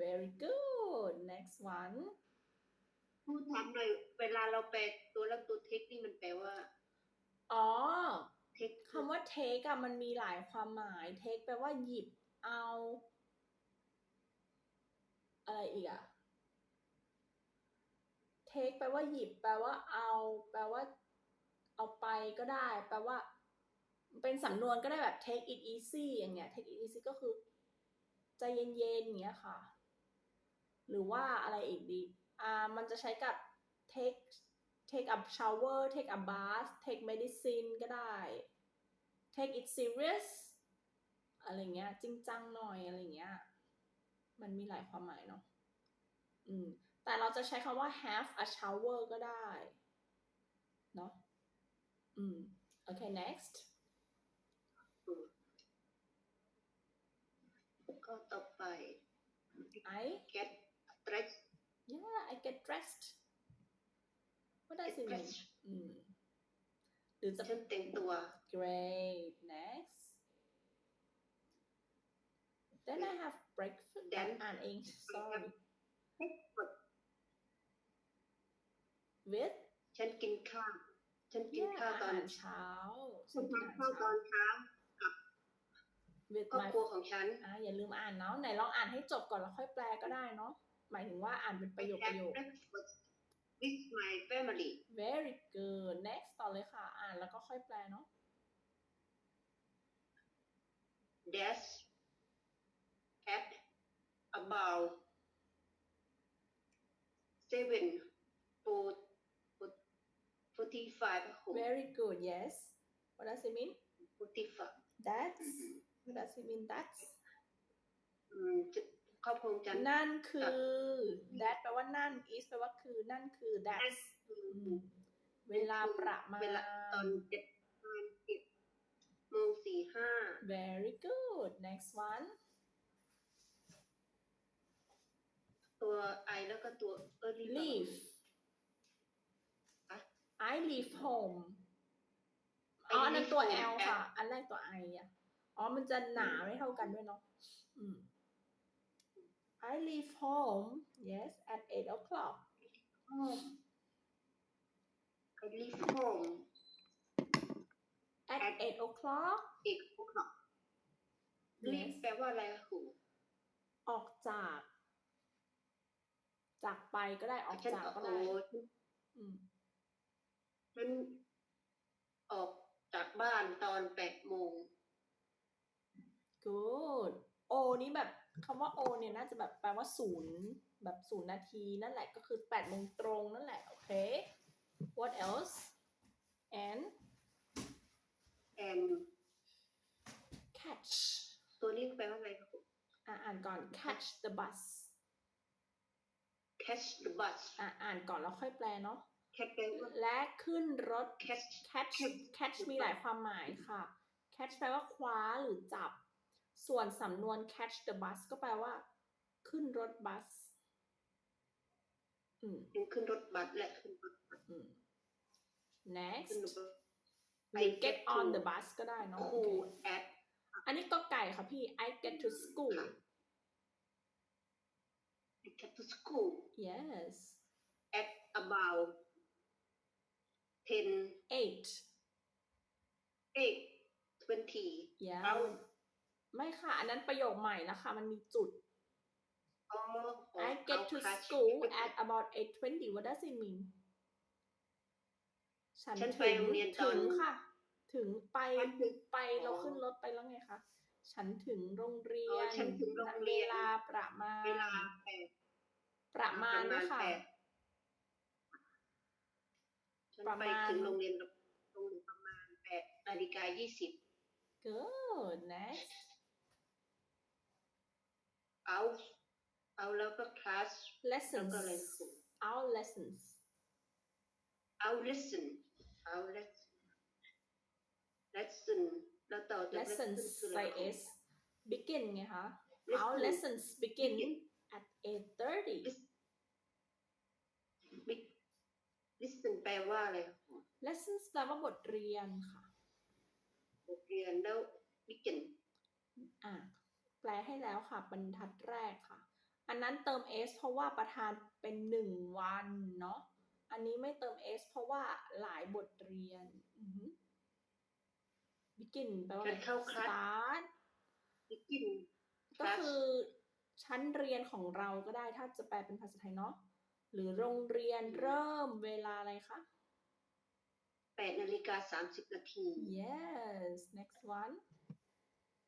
very good next one พูดถามหน่อยเวลาเราแปลตัวแล้วตัวเทคนี่มันแปลว่า อ๋อเทคคำว่า take อะมันมีหลายความหมาย take แปลว่าหยิบเอา อะไรอีกอะ take แปลว่าหยิบ แปลว่าเอา แปลว่า เอาไปก็ได้ แปลว่า เป็นสำนวนก็ได้แบบ take it easy อย่างเงี้ย take it easy ก็คือ ใจเย็นๆอย่างเงี้ยค่ะ หรือว่าอะไรอีกดี อ่า มันจะใช้กับ take take a shower take a bath take medicine ก็ได้ take it serious อะไรเงี้ย จริงจังหน่อยอะไรเงี้ย มันมีหลายความหมายเนาะ อืม แต่เราจะใช้คำว่า have a shower ก็ได้ เนาะ อืม โอเค next ก็ต่อไป I get dress yeah I get dressed what does it mean dressed อืมหรือจะฉันแต่งตัว Great. Next. Then I have breakfast. Then อ่านเอง sorry. breakfast With ฉันกินข้าวฉันกิน yeah ข้าวตอาอนหารเช้าฉันกิกินนอาหารข้าวตเช้าอนเช้า with ครอบ my ครัวของฉันอ่าอย่าลืมอ่านเนาะไหนลองอ่านให้จบก่อนแล้วค่อยแปลก็ได้เนาะ หมายถึงว่าอ่านเป็นประโยค I ประโย have ค breakfast with my family very good next ต่อเลยค่ะ อ่านแล้วก็ค่อยแปลเนาะ That's at about seven four forty five very good yes what does it mean forty five that's what does it mean that's อืม ครอบครัวฉันนั่นคือ that แปลว่านั่น is แปลว่าคือนั่นคือ that's อือืมมเวลาประมาเวลาตอนณเจ็ดประมาณเจ็ดโมงสี่ห้า very good next one ตัวไอแล้วก็ตัว early leave อะ I leave home I อ๋ออันนั้นตัว leave L home ค่ะ at อันแรกตัว I อะ อ๋อ มันจะหนาไม่เท่ากันด้วยเนาะ อืม I leave home yes at eight o'clock home I leave home at At- eight o'clock eight o'clock leave แปลว่าอะไรคะครูออกจาก จากไปก็ได้ออกฉันจากก็โอ้ได้ฉันอืมฉันออกจากบ้านตอนแปดโมง good O นี่แบบ คำว่า O เนี่ยน่าจะแบบแปลว่าศูนย์แบบศูนย์นาทีนั่นแหละก็คือแปดโมงตรงนั่นแหละ โอเค what else and and catch ตัวนี้แปลว่าอะไรคะครูอะอ่านก่อน catch the bus catch the bus อะอ่านก่อนแล้วค่อยแปลเนาะ catch แปลว่าและขึ้นรถ catch catch catch catch มีหลายความหมายค่ะ catch แปลว่าคว้าหรือจับ ส่วนสำนวน catch the bus ก็แปลว่า ขึ้นรถบัส อืมยังขึ้นรถบัสและขึ้นรถบัสอืมขึ้น next รถบัส I get on the bus ก็ได้เนาะโอครูเค at อันนี้ก็ไก่ค่ะพี่ I get to school ค่ะ I get to school yes at about ten eight eight twenty yeah เอา ไม่ค่ะ อันนั้นประโยคใหม่แล้วค่ะ มันมีจุดอ๋อ I get to school at about 8:20 what does it mean ฉันฉันไปถึงโรงเรียนตถึอนงค่ะ ถึงไปฉันถึงไปอ๋อเราขึ้นรถไปแล้วไงคะ ฉันถึงโรงเรีอ๋ยอนฉันถึงโรงเรียนเวลาประมาณเวลาแปดประมาณด้วยค่ะแปดฉันประไปมาณถึงโรงเรียนโรงเรียนประมาณแปดนาฬิกายี่สิบ good next เอาเอาแล้วก็คลาสแล้ว lessons ก็อะไรนะครู our lessons เอา listen เอา lesson lesson แล้วต่อจาก lessons คืออะไรใส่คะ s begin ไงคะ Listen our lessons begin Begin at 8:30 Big- listen แปลว่าอะไรคะครู lessons แปลว่าบทเรียนค่ะ บทเรียนแล้ว begin อะแปล ให้แล้วค่ะบรรทัดแรกค่ะ อันนั้นเติม s เพราะว่าประธานเป็นหนึ่งวันเนาะอันนี้ไม่เติม s เพราะว่าหลายบทเรียนอือหือ begin แปลว่าอะไรการเข้าคลาส start บิกินก็คือชั้นเรียนของเราก็ได้ถ้าจะแปลเป็นภาษาไทยเนาะหรือโรงเรียนเริ่มเวลาอะไรคะแปดนาฬิกาสามสิบนาที yes next one